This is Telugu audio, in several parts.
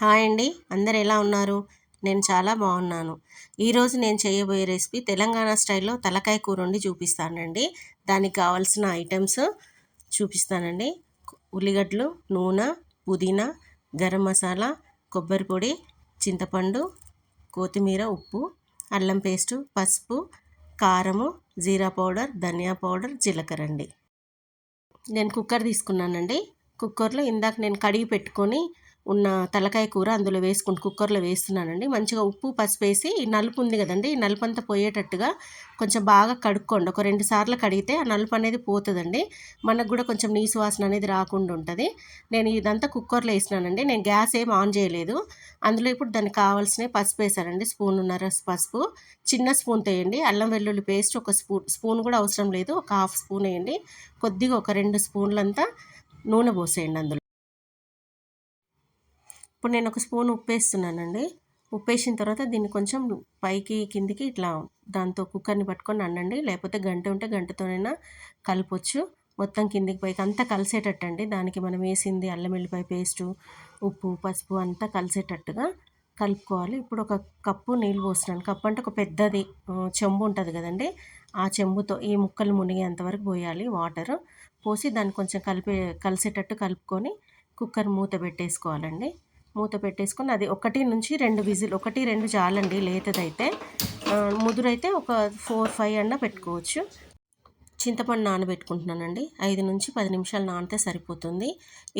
హాయ్ అండి. అందరు ఎలా ఉన్నారు? నేను చాలా బాగున్నాను. ఈరోజు నేను చేయబోయే రెసిపీ తెలంగాణ స్టైల్లో తలకాయ కూర వండి చూపిస్తానండి. దానికి కావాల్సిన ఐటమ్స్ చూపిస్తానండి. ఉల్లిగడ్డలు నూనె పుదీనా గరం మసాలా కొబ్బరి పొడి చింతపండు కొత్తిమీర ఉప్పు అల్లం పేస్టు పసుపు కారము జీరా పౌడర్ ధనియా పౌడర్ జీలకర్ర అండి. నేను కుక్కర్ తీసుకున్నానండి. కుక్కర్లో ఇందాక నేను కడిగి పెట్టుకొని ఉన్న తలకాయ కూర అందులో వేసుకుంటూ కుక్కర్లో వేస్తున్నానండి. మంచిగా ఉప్పు పసుపు వేసి ఈ నలుపు ఉంది కదండి ఈ నలుపు అంతా పోయేటట్టుగా కొంచెం బాగా కడుక్కోండి. ఒక రెండు సార్లు కడిగితే ఆ నలుపు అనేది పోతుందండి. మనకు కూడా కొంచెం నీసు వాసన అనేది రాకుండా ఉంటుంది. నేను ఇదంతా కుక్కర్లో వేసినానండి. నేను గ్యాస్ ఏం ఆన్ చేయలేదు. అందులో ఇప్పుడు దానికి కావాల్సిన పసుపు వేసానండి స్పూన్ ఉన్నర పసుపు చిన్న స్పూన్ వేయండి అల్లం వెల్లుల్లి పేస్ట్ ఒక స్పూన్ స్పూన్ కూడా అవసరం లేదు. ఒక హాఫ్ స్పూన్ వేయండి. కొద్దిగా ఒక రెండు స్పూన్లంతా నూనె పోసేయండి అందులో. ఇప్పుడు నేను ఒక స్పూన్ ఉప్పు వేస్తున్నానండి ఉప్పు వేసిన తర్వాత దీన్ని కొంచెం పైకి కిందికి ఇట్లా దాంతో కుక్కర్ని పట్టుకొని అన్నండి. లేకపోతే గంట ఉంటే గంటతోనైనా కలపొచ్చు. మొత్తం కిందికి పైకి అంతా కలిసేటట్టు అండి దానికి మనం వేసింది అల్లం వెల్లిపాయ పేస్టు ఉప్పు పసుపు అంతా కలిసేటట్టుగా కలుపుకోవాలి. ఇప్పుడు ఒక కప్పు నీళ్ళు పోస్తున్నాను. కప్పు అంటే ఒక పెద్దది చెంబు ఉంటుంది కదండి. ఆ చెంబుతో ఈ ముక్కలు మునిగేంతవరకు పోయాలి వాటర్. పోసి దాన్ని కొంచెం కలిపే కలిసేటట్టు కలుపుకొని కుక్కర్ మూత పెట్టేసుకోవాలండి. మూత పెట్టేసుకొని అది ఒకటి నుంచి రెండు విజిల్ ఒకటి రెండు చాలండి లేతదైతే. ముదురైతే ఒక ఫోర్ ఫైవ్ అన్న పెట్టుకోవచ్చు. చింతపండు నానబెట్టుకుంటున్నానండి. ఐదు నుంచి పది నిమిషాలు నానితే సరిపోతుంది.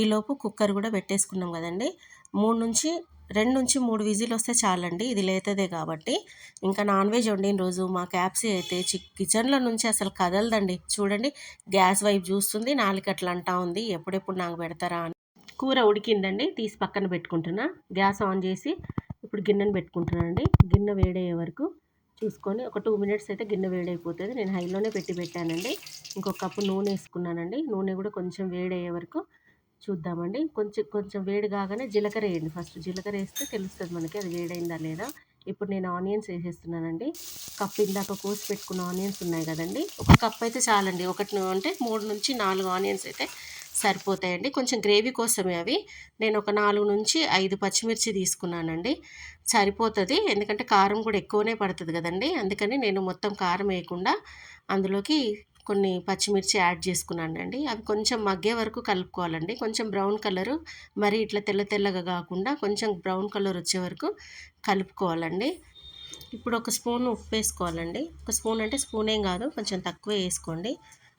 ఈలోపు కుక్కర్ కూడా పెట్టేసుకున్నాం కదండి. మూడు నుంచి రెండు నుంచి మూడు విజిల్ వస్తే చాలండి. ఇది లేతదే కాబట్టి. ఇంకా నాన్ వెజ్ వండిన రోజు మా క్యాప్సీ అయితే చి కిచెన్లో నుంచి అసలు కదలదండి. చూడండి గ్యాస్ వైపు చూస్తుంది నాలుగు అట్లా అంటా ఉంది. ఎప్పుడెప్పుడు నాకు పెడతారా అని. కూర ఉడికిందండి తీసి పక్కన పెట్టుకుంటున్నా. గ్యాస్ ఆన్ చేసి ఇప్పుడు గిన్నెను పెట్టుకుంటున్నానండి. గిన్నె వేడయ్యే వరకు చూసుకొని ఒక టూ మినిట్స్ అయితే గిన్నె వేడైపోతుంది. నేను హైలోనే పెట్టి పెట్టానండి. ఇంకొక కప్పు నూనె వేసుకున్నానండి. నూనె కూడా కొంచెం వేడయ్యే వరకు చూద్దామండి. కొంచెం కొంచెం వేడి కాగానే జీలకర్ర వేయండి. ఫస్ట్ జీలకర్ర వేస్తే తెలుస్తుంది మనకి అది వేడైందా లేదా. ఇప్పుడు నేను ఆనియన్స్ వేసేస్తున్నానండి. కప్ ఇందాక కోసి పెట్టుకున్న ఆనియన్స్ ఉన్నాయి కదండి. ఒక కప్ అయితే చాలండి. ఒకటి అంటే మూడు నుంచి నాలుగు ఆనియన్స్ అయితే సరిపోతాయండి. కొంచెం గ్రేవీ కోసమే అవి. నేను ఒక నాలుగు నుంచి ఐదు పచ్చిమిర్చి తీసుకున్నానండి. సరిపోతుంది. ఎందుకంటే కారం కూడా ఎక్కువనే పడుతుంది కదండి. అందుకని నేను మొత్తం కారం వేయకుండా అందులోకి కొన్ని పచ్చిమిర్చి యాడ్ చేసుకున్నానండి. అవి కొంచెం మగ్గే వరకు కలుపుకోవాలండి. కొంచెం బ్రౌన్ కలరు మరి ఇట్లా తెల్ల తెల్లగా కాకుండా కొంచెం బ్రౌన్ కలర్ వచ్చే వరకు కలుపుకోవాలండి. ఇప్పుడు ఒక స్పూన్ ఉప్పు వేసుకోవాలండి. ఒక స్పూన్ అంటే స్పూన్ ఏం కాదు. కొంచెం తక్కువ వేసుకోండి.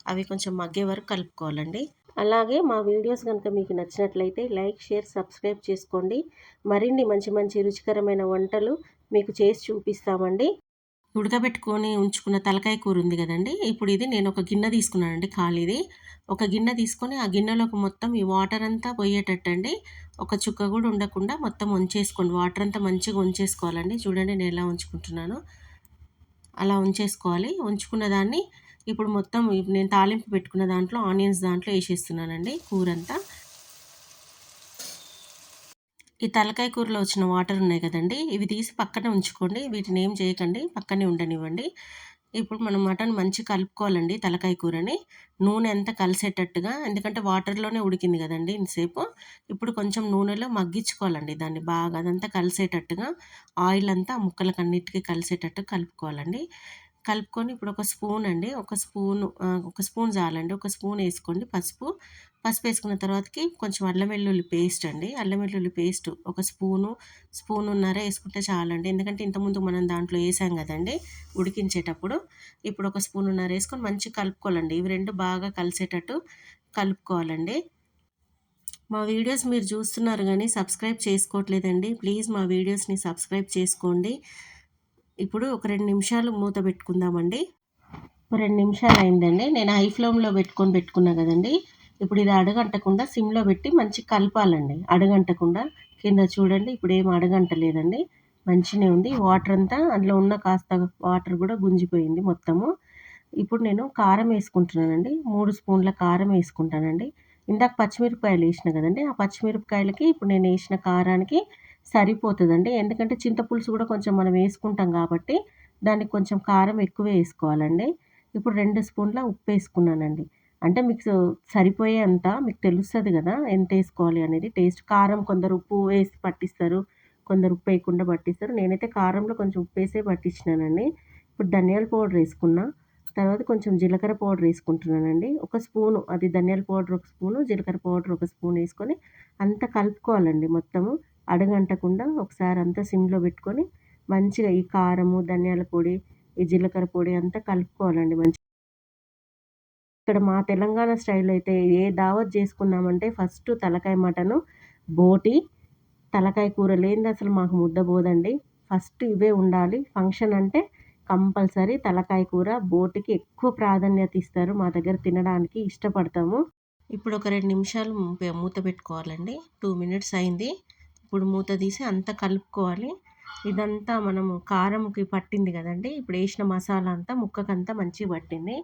అవి కొంచెం మగ్గే వరకు కలుపుకోవాలండి. అలాగే మా వీడియోస్ కనుక మీకు నచ్చినట్లయితే లైక్ షేర్ సబ్స్క్రైబ్ చేసుకోండి. మరిన్ని మంచి మంచి రుచికరమైన వంటలు మీకు చేసి చూపిస్తామండి. ఉడకబెట్టుకొని ఉంచుకున్న తలకాయ కూర ఉంది కదండి. ఇప్పుడు ఇది నేను ఒక గిన్నె తీసుకున్నానండి ఖాళీది. ఒక గిన్నె తీసుకొని ఆ గిన్నెలోకి మొత్తం ఈ వాటర్ అంతా పోయేటట్టండి. ఒక చుక్క కూడా ఉండకుండా మొత్తం ఉంచేసుకోండి. వాటర్ అంతా మంచిగా ఉంచేసుకోవాలండి. చూడండి నేను ఎలా ఉంచుకుంటున్నాను. అలా ఉంచేసుకోవాలి. ఉంచుకున్న దాన్ని ఇప్పుడు మొత్తం నేను తాలింపు పెట్టుకున్న దాంట్లో ఆనియన్స్ దాంట్లో వేసేస్తున్నానండి కూర అంతా ఈ తలకాయ కూరలో వచ్చిన వాటర్ ఉన్నాయి కదండి ఇవి తీసి పక్కనే ఉంచుకోండి వీటిని ఏం చేయకండి పక్కనే ఉండనివ్వండి. ఇప్పుడు మనం మటన్ మంచి కలుపుకోవాలండి తలకాయ కూరని. నూనె ఎంత కలిసేటట్టుగా ఎందుకంటే వాటర్లోనే ఉడికింది కదండి ఇంతసేపు. ఇప్పుడు కొంచెం నూనెలో మగ్గించుకోవాలండి దాన్ని బాగా అదంతా కలిసేటట్టుగా ఆయిల్ అంతా ముక్కలకు అన్నిటికీ కలిసేటట్టు కలుపుకోవాలండి. కలుపుకొని ఇప్పుడు ఒక స్పూన్ అండి. ఒక స్పూన్ ఒక స్పూన్ చాలండి. ఒక స్పూన్ వేసుకోండి పసుపు. పసుపు వేసుకున్న తర్వాతకి కొంచెం అల్లం వెల్లుల్లి పేస్ట్ అండి. అల్లం వెల్లుల్లి పేస్ట్ ఒక స్పూను స్పూన్ ఉన్నర వేసుకుంటే చాలండి. ఎందుకంటే ఇంతకుముందు మనం దాంట్లో వేసాం కదండి ఉడికించేటప్పుడు. ఇప్పుడు ఒక స్పూన్ ఉన్నర వేసుకొని మంచిగా కలుపుకోవాలండి. ఇవి రెండు బాగా కలిసేటట్టు కలుపుకోవాలండి. మా వీడియోస్ మీరు చూస్తున్నారు కానీ సబ్స్క్రైబ్ చేసుకోవట్లేదండి. ప్లీజ్ మా వీడియోస్ని సబ్స్క్రైబ్ చేసుకోండి. ఇప్పుడు ఒక రెండు నిమిషాలు మూత పెట్టుకుందామండి. రెండు నిమిషాలు అయిందండి. నేను హై ఫ్లేమ్లో పెట్టుకొని పెట్టుకున్నా కదండి. ఇప్పుడు ఇది అడగంటకుండా సిమ్లో పెట్టి మంచి కలపాలండి. అడగంటకుండా. కింద చూడండి ఇప్పుడు ఏం అడగంటలేదండి. మంచిగా ఉంది. వాటర్ అంతా అందులో ఉన్న కాస్త వాటర్ కూడా గుంజిపోయింది మొత్తము. ఇప్పుడు నేను కారం వేసుకుంటున్నానండి. మూడు స్పూన్ల కారం వేసుకుంటానండి. ఇందాక పచ్చిమిరపకాయలు వేసిన కదండి. ఆ పచ్చిమిరపకాయలకి ఇప్పుడు నేను వేసిన కారానికి సరిపోతుందండి. ఎందుకంటే చింతపులుసు కూడా కొంచెం మనం వేసుకుంటాం కాబట్టి దానికి కొంచెం కారం ఎక్కువ వేసుకోవాలండి. ఇప్పుడు రెండు స్పూన్ల ఉప్పు వేసుకున్నానండి. అంటే మీకు సరిపోయే అంత మీకు తెలుస్తుంది కదా ఎంత వేసుకోవాలి అనేది. టేస్ట్ కారం కొందరు ఉప్పు వేసి పట్టిస్తారు కొందరు ఉప్పు వేయకుండా పట్టిస్తారు. నేనైతే కారంలో కొంచెం ఉప్పు వేసే పట్టించినానండి. ఇప్పుడు ధనియాల పౌడర్ వేసుకున్నా తర్వాత కొంచెం జీలకర్ర పౌడర్ వేసుకుంటున్నానండి. ఒక స్పూను అది ధనియాల పౌడర్ ఒక స్పూను జీలకర్ర పౌడర్ ఒక స్పూన్ వేసుకొని అంతా కలుపుకోవాలండి మొత్తము. అడగంటకుండా ఒకసారి అంతా సిమ్లో పెట్టుకొని మంచిగా ఈ కారము ధనియాల పొడి ఈ జీలకర్ర పొడి అంతా కలుపుకోవాలండి మంచిగా ఇక్కడ మా తెలంగాణ స్టైల్ అయితే ఏ దావత్ చేసుకున్నామంటే ఫస్ట్ తలకాయ మటను బోటి తలకాయ కూర లేనిది అసలు మాకు ముద్ద పోదండి. ఫస్ట్ ఇవే ఉండాలి. ఫంక్షన్ అంటే కంపల్సరీ తలకాయ కూర బోటికి ఎక్కువ ప్రాధాన్యత ఇస్తారు. మా దగ్గర తినడానికి ఇష్టపడతాము. ఇప్పుడు ఒక రెండు నిమిషాలు మూత పెట్టుకోవాలండి. టూ మినిట్స్ అయింది. ఇప్పుడు మూత తీసి అంతా కలుపుకోవాలి. ఇదంతా మనము కారంకి పట్టింది కదండి. ఇప్పుడు వేసిన మసాలా అంతా ముక్కకంతా మంచిగా పట్టింది.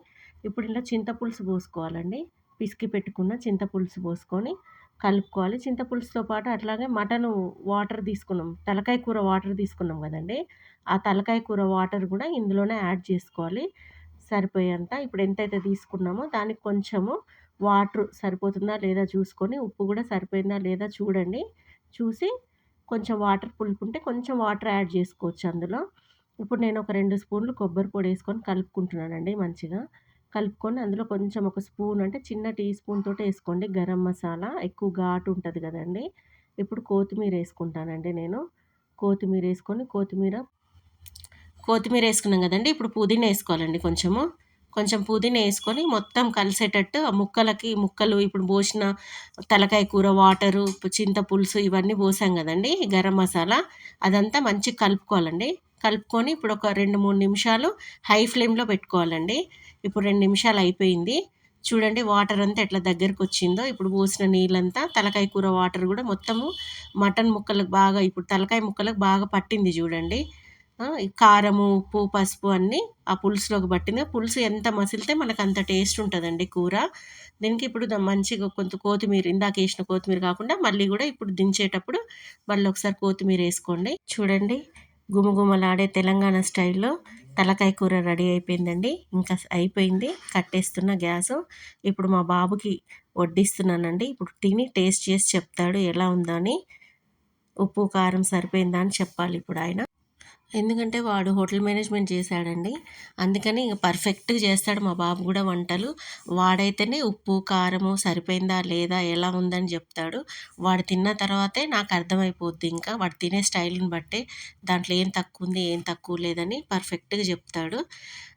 ఇప్పుడు ఇలా చింతపులుసు పోసుకోవాలండి. పిసికి పెట్టుకున్న చింతపులుసు పోసుకొని కలుపుకోవాలి. చింతపులుసుతో పాటు అట్లాగే మటన్ వాటర్ తీసుకున్నాం. తలకాయ కూర వాటర్ తీసుకున్నాం కదండి. ఆ తలకాయ కూర వాటర్ కూడా ఇందులోనే యాడ్ చేసుకోవాలి. సరిపోయేంత ఇప్పుడు ఎంతైతే తీసుకున్నామో దానికి కొంచెము వాటర్ సరిపోతుందా లేదా చూసుకొని ఉప్పు కూడా సరిపోయిందా లేదా చూడండి. చూసి కొంచెం వాటర్ పులుపు ఉంటే కొంచెం వాటర్ యాడ్ చేసుకోవచ్చు అందులో. ఇప్పుడు నేను ఒక రెండు స్పూన్లు కొబ్బరి పొడి వేసుకొని కలుపుకుంటున్నానండి మంచిగా. కలుపుకొని అందులో కొంచెం ఒక స్పూన్ అంటే చిన్న టీ స్పూన్ తోటి వేసుకోండి. గరం మసాలా ఎక్కువ ఘాటు ఉంటుంది కదండి. ఇప్పుడు కొత్తిమీర వేసుకుంటానండి నేను. కొత్తిమీర వేసుకొని కొత్తిమీర కొత్తిమీర వేసుకున్నాం కదండి. ఇప్పుడు పుదీనా వేసుకోవాలండి కొంచెము. కొంచెం పుదీనా వేసుకొని మొత్తం కలిసేటట్టు ఆ ముక్కలకి ముక్కలు ఇప్పుడు పోసిన తలకాయ కూర వాటరు చింత పులుసు ఇవన్నీ పోసాం కదండి గరం మసాలా. అదంతా మంచిగా కలుపుకోవాలండి. కలుపుకొని ఇప్పుడు ఒక రెండు మూడు నిమిషాలు హై ఫ్లేమ్లో పెట్టుకోవాలండి. ఇప్పుడు రెండు నిమిషాలు అయిపోయింది. చూడండి వాటర్ అంతా ఎట్లా దగ్గరకు వచ్చిందో. ఇప్పుడు పోసిన నీళ్ళంతా తలకాయ కూర వాటర్ కూడా మొత్తము మటన్ ముక్కలకు బాగా ఇప్పుడు తలకాయ ముక్కలకు బాగా పట్టింది చూడండి. కారము ఉప్పు పసుపు అన్నీ ఆ పులుసులోకి పట్టింది పులుసు ఎంత మసిలితే మనకు అంత టేస్ట్ ఉంటుందండి కూర. దీనికి ఇప్పుడు మంచిగా కొంత కొత్తిమీర ఇందాక వేసిన కొత్తిమీర కాకుండా మళ్ళీ కూడా ఇప్పుడు దించేటప్పుడు మళ్ళీ ఒకసారి కొత్తిమీర వేసుకోండి. చూడండి గుమగుమలాడే తెలంగాణ స్టైల్లో తలకాయ కూర రెడీ అయిపోయిందండి. ఇంకా అయిపోయింది కట్టేస్తున్న గ్యాసు. ఇప్పుడు మా బాబుకి వడ్డిస్తున్నానండి. ఇప్పుడు తిని టేస్ట్ చేసి చెప్తాడు ఎలా ఉందని. ఉప్పు కారం సరిపోయిందా అని చెప్పాలి ఇప్పుడు ఆయన. ఎందుకంటే వాడు హోటల్ మేనేజ్మెంట్ చేశాడండి. అందుకని ఇంక పర్ఫెక్ట్గా చేస్తాడు మా బాబు కూడా వంటలు. వాడైతేనే ఉప్పు కారము సరిపోయిందా లేదా ఎలా ఉందని చెప్తాడు. వాడు తిన్న తర్వాతే నాకు అర్థమైపోద్ది ఇంకా. వాడు తినే స్టైల్ని బట్టే దాంట్లో ఏం తక్కువ ఉంది ఏం తక్కువ లేదని పర్ఫెక్ట్గా చెప్తాడు.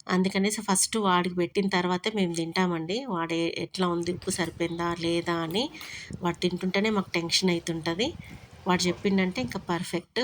అందుకనేసి ఫస్ట్ వాడికి పెట్టిన తర్వాతే మేము తింటామండి. వాడు ఎట్లా ఉంది ఉప్పు సరిపోయిందా లేదా అని వాడు తింటుంటేనే మాకు టెన్షన్ అవుతుంటుంది వాడు చెప్పిండంటే ఇంకా పర్ఫెక్ట్.